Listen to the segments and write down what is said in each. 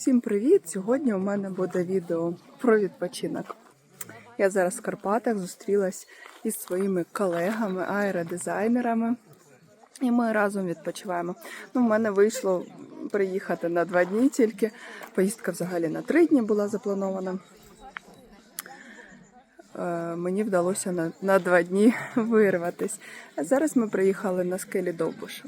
Всім привіт! Сьогодні у мене буде відео про відпочинок. Я зараз в Карпатах зустрілась із своїми колегами, аеродизайнерами, і ми разом відпочиваємо. Ну, в мене вийшло приїхати на два дні тільки. Поїздка взагалі на три дні була запланована. Е, Мені вдалося на, на два дні вирватись. А зараз ми приїхали на скелі Довбуша.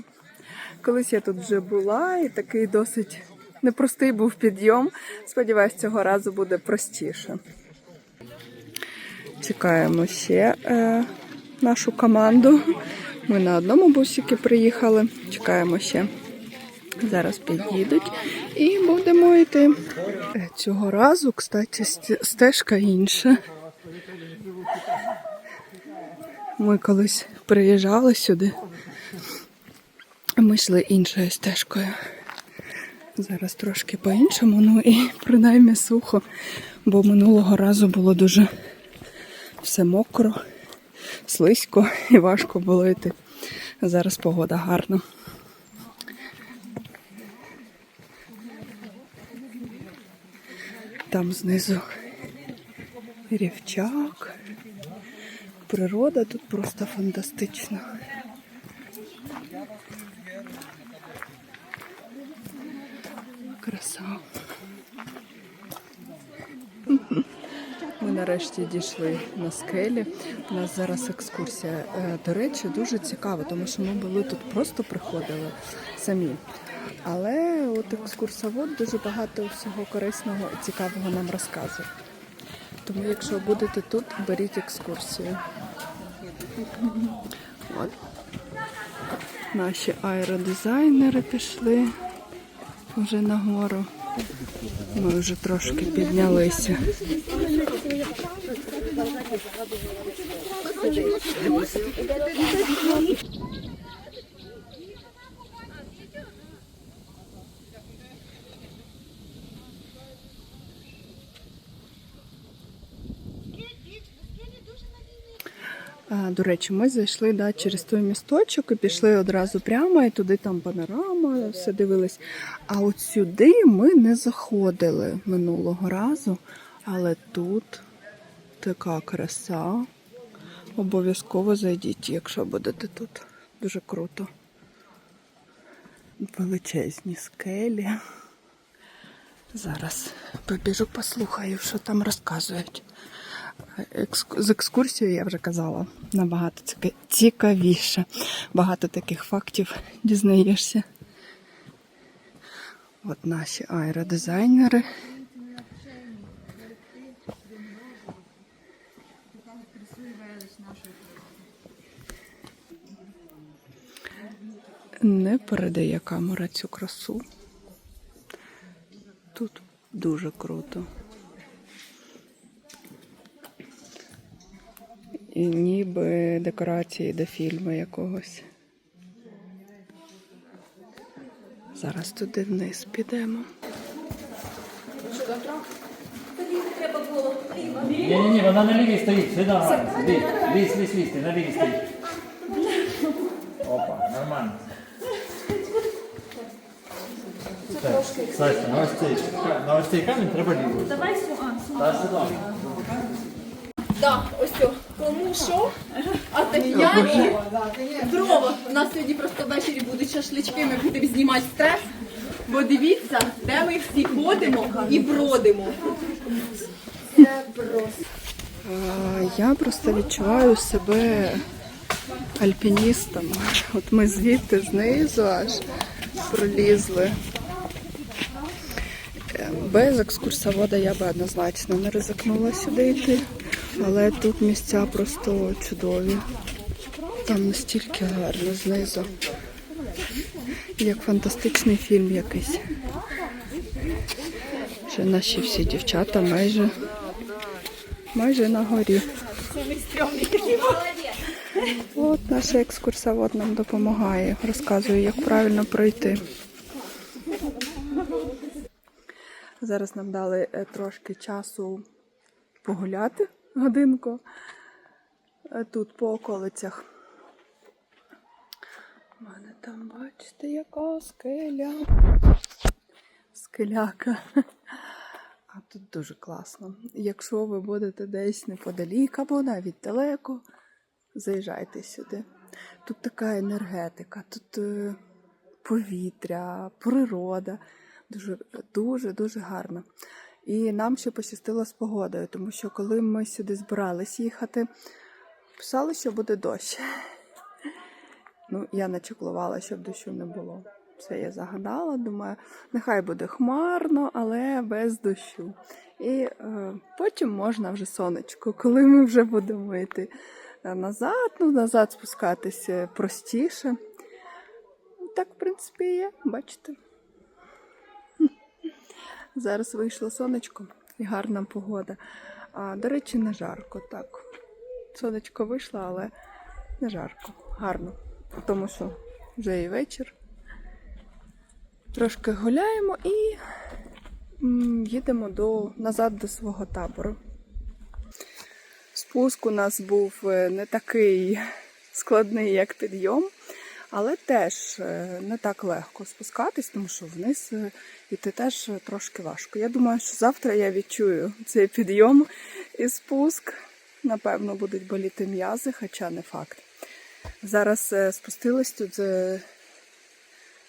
Колись я тут вже була, і такий досить непростий був підйом. Сподіваюсь, цього разу буде простіше. Чекаємо ще е, нашу команду. Ми на одному бусикі приїхали. Чекаємо ще. Зараз під'їдуть і будемо йти. Е, Цього разу, кстати, стежка інша. Ми колись приїжджали сюди. Ми йшли іншою стежкою. Зараз трошки по-іншому, ну і принаймні сухо, бо минулого разу було дуже все мокро, слизько і важко було йти. Зараз погода гарна. Там знизу рівчак. Природа тут просто фантастична. Краса. Ми нарешті дійшли на скелі. У нас зараз екскурсія. Е, До речі, дуже цікаво, тому що ми були тут, просто приходили самі. Але от екскурсовод дуже багато всього корисного і цікавого нам розказує. Тому, якщо будете тут, беріть екскурсію. От. Наші аеродизайнери пішли вже нагору. Ми вже трошки піднялися. До речі, ми зайшли да, через той місточок і пішли одразу прямо, і туди там панорама, все дивились. А от сюди ми не заходили минулого разу, але тут така краса. Обов'язково зайдіть, якщо будете тут. Дуже круто. Величезні скелі. Зараз побіжу, послухаю, що там розказують. З екскурсією я вже казала набагато цікавіше. Багато таких фактів дізнаєшся. От наші аеродизайнери. Не передає камера цю красу. Тут дуже круто. Ніби декорації до фільму якогось. Зараз туди вниз підемо. Ні, ні, ні, вона на лівій стоїть, все нормально. Лізь, лізь, лізь, ти на лівій стоїть. Опа, нормально. Так, Саська, на ось цей, на ось цей камінь треба лівою. Давай сюди. Та сюди. Кому що? А Тетяні дрова. У нас сьогодні просто ввечері будуть шашлички, ми будемо знімати стрес. Бо дивіться, де ми всі ходимо і бродимо. Я просто відчуваю себе альпіністом. От ми звідти знизу аж пролізли. Е, Без екскурсовода я би однозначно не ризикнула сюди йти. Але тут місця просто чудові. Там настільки гарно знизу. Як фантастичний фільм якийсь. Ще наші всі дівчата майже майже на горі. От наш екскурсовод нам допомагає, розказує, як правильно пройти. Зараз нам дали е, трошки часу погуляти годинку е, тут по околицях. У мене там, бачите, яка скеля. скеляка. А тут дуже класно. Якщо ви будете десь неподалік або навіть далеко, заїжджайте сюди. Тут така енергетика, тут е, повітря, природа. Дуже, дуже, дуже гарно. І нам ще пощастило з погодою, тому що коли ми сюди збирались їхати, писали, що буде дощ. Ну, я начеклувала, щоб дощу не було. Це я загадала, думаю, нехай буде хмарно, але без дощу. І е, потім можна вже сонечко, коли ми вже будемо йти е, назад, ну назад спускатися простіше. Так, в принципі, є, бачите. Зараз вийшло сонечко і гарна погода. А, до речі, не жарко, так. Сонечко вийшло, але не жарко. Гарно. Тому що вже і вечір. Трошки гуляємо і їдемо до, назад до свого табору. Спуск у нас був е, не такий складний, як підйом, але теж е, не так легко спускатись, тому що вниз е, іти теж трошки важко. Я думаю, що завтра я відчую цей підйом і спуск. Напевно, будуть боліти м'язи, хоча не факт. Зараз е, спустились тут е,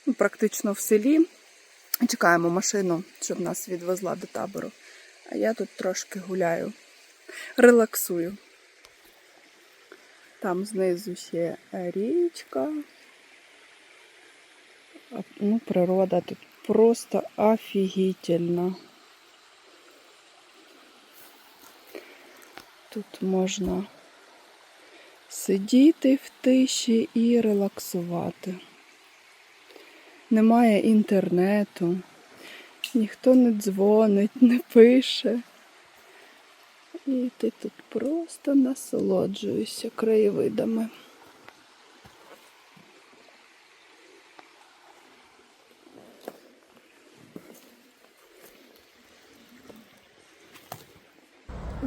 ну, практично в селі. Чекаємо машину, щоб нас відвезла до табору. А я тут трошки гуляю, релаксую. Там знизу ще річка. Ну, природа тут просто офігітельна. Тут можна сидіти в тиші і релаксувати. Немає інтернету, ніхто не дзвонить, не пише. І ти тут просто насолоджуєшся краєвидами.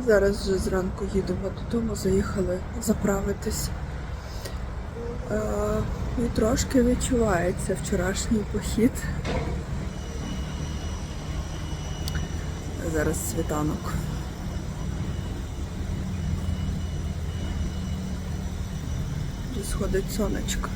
Зараз вже зранку їдемо додому, заїхали заправитись. Е, і трошки відчувається вчорашній похід. Зараз світанок. Сходить сонечко.